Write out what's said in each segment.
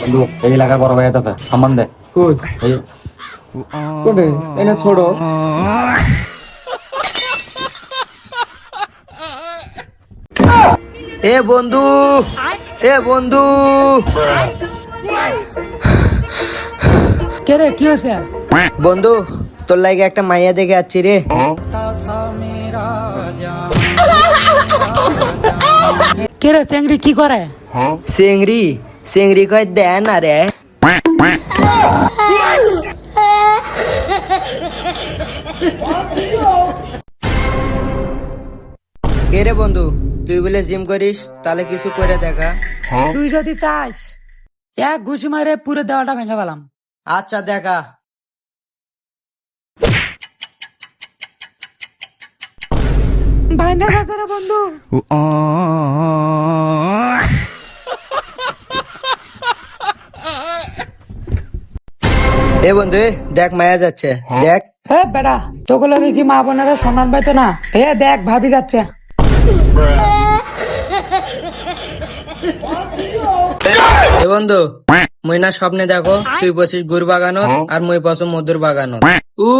বন্ধু এই এলাকার বড় ভাই আছে সম্মান দে। কোনে এনে ছোড়ো। এ বন্ধু এ বন্ধু। কে রে কি হয়েছে? বন্ধু তোর লাগে একটা মাইয়া দেখে যাচ্ছি রে। কে রে চেংড়ি কি করে? সিংড়ি সিংড়ি কয় দেন না রে। কে রে বন্ধু তুই বলে জিম করিস তাহলে কিছু করে দেখা। তুই যদি চাস এক ঘুষি মারে পুরো দেওয়ালটা ভেঙে পেলাম আচ্ছা দেখা। ভাইনা গেছে বন্ধু। এ বন্ধু দেখ মায়া যাচ্ছে। দেখ। হে বেটা তোকে লগে কি মা বোনেরা সম্মান পাইতো না? হে দেখ ভাবি যাচ্ছে। এ বন্ধু মুই না স্বপ্নে দেখো তুই বসিস গুড় বাগানত আর মুই বসো মধুর বাগানত। উ।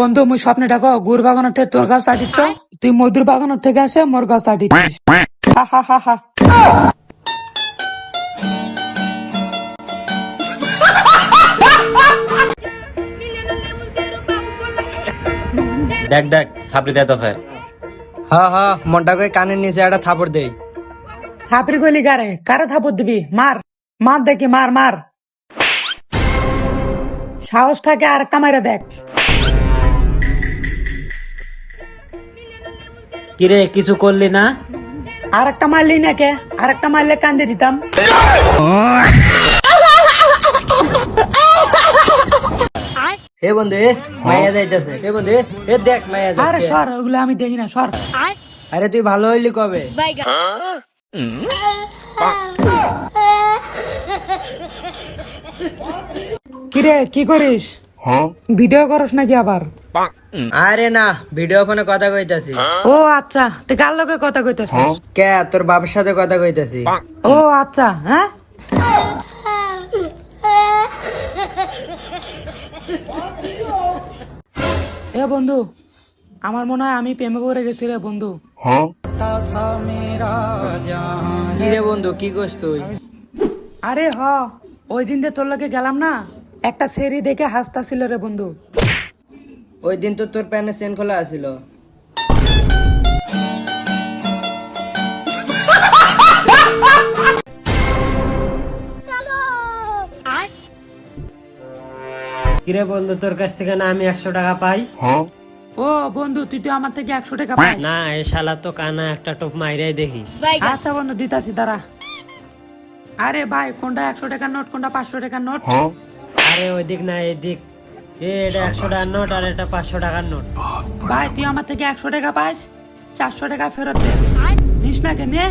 বন্ধু মুই স্বপ্নে দেখো গুড় বাগানোর থেকে তোর গাছ চাটিচ্ছ তুই মধুর বাগানোর থেকে আসে মোর গাছ চাটিচ্ছিস হা হা হা হা। দেখ দেখ ছাপড়ি দেয় আছে। হা হা মনটা করে কানের নিচে একটা থাপড় দেই। সাপড়ি গলি কারে? কারে থাপড় দিবি? মার মার দেখি মার মার। সাহস থাকে আর একটা মাইরা দেখ। কিরে কিছু করলি না? আর একটা মারলি না কে আর একটা মারলে কান্দে দিতাম। হে বন্ধু এ মায়া যাইতেছে। হে বন্ধু এ, এ দেখ মায়া আরে সর ওগুলো আমি দেখি না সর। আরে তুই ভালো হইলি কবে? কিরে কি করিস? ভিডিও করস নাকি আবার? আরে না ভিডিও ফোনে কথা কইতাছি। ও আচ্ছা তুই কার লোকে কথা কইতেছিস? কে তোর বাবার সাথে কথা কইতাছি। ও আচ্ছা হ্যাঁ? এ বন্ধু আমার মনে হয় আমি প্রেমে পড়ে গেছি রে বন্ধু। কি রে বন্ধু কি করছ তুই? আরে হ ওই দিন যে তোর লোকে গেলাম না একটা সেরি দেখে হাসতাছিল রে বন্ধু। ওই দিন তো তোর প্যানে সেন খোলা আছিল। কিরে বন্ধু তোর কাছ থেকে না আমি একশো টাকা পাই? ও বন্ধু তুই তো আমার থেকে একশো টাকা পাস। না এ শালা তো কানা একটা টোপ মাইরাই দেখি। আচ্ছা বন্ধু দিতাছি দাঁড়া। আরে ভাই কোনটা একশো টাকার নোট কোনটা পাঁচশো টাকার নোট? আরে ওই দিক না এদিক এ এটা একশো টাকার নোট আর এটা পাঁচশো টাকার নোট। ভাই তুই আমার থেকে একশো টাকা পাস চারশো টাকা ফেরত দে। নিস না কে নে।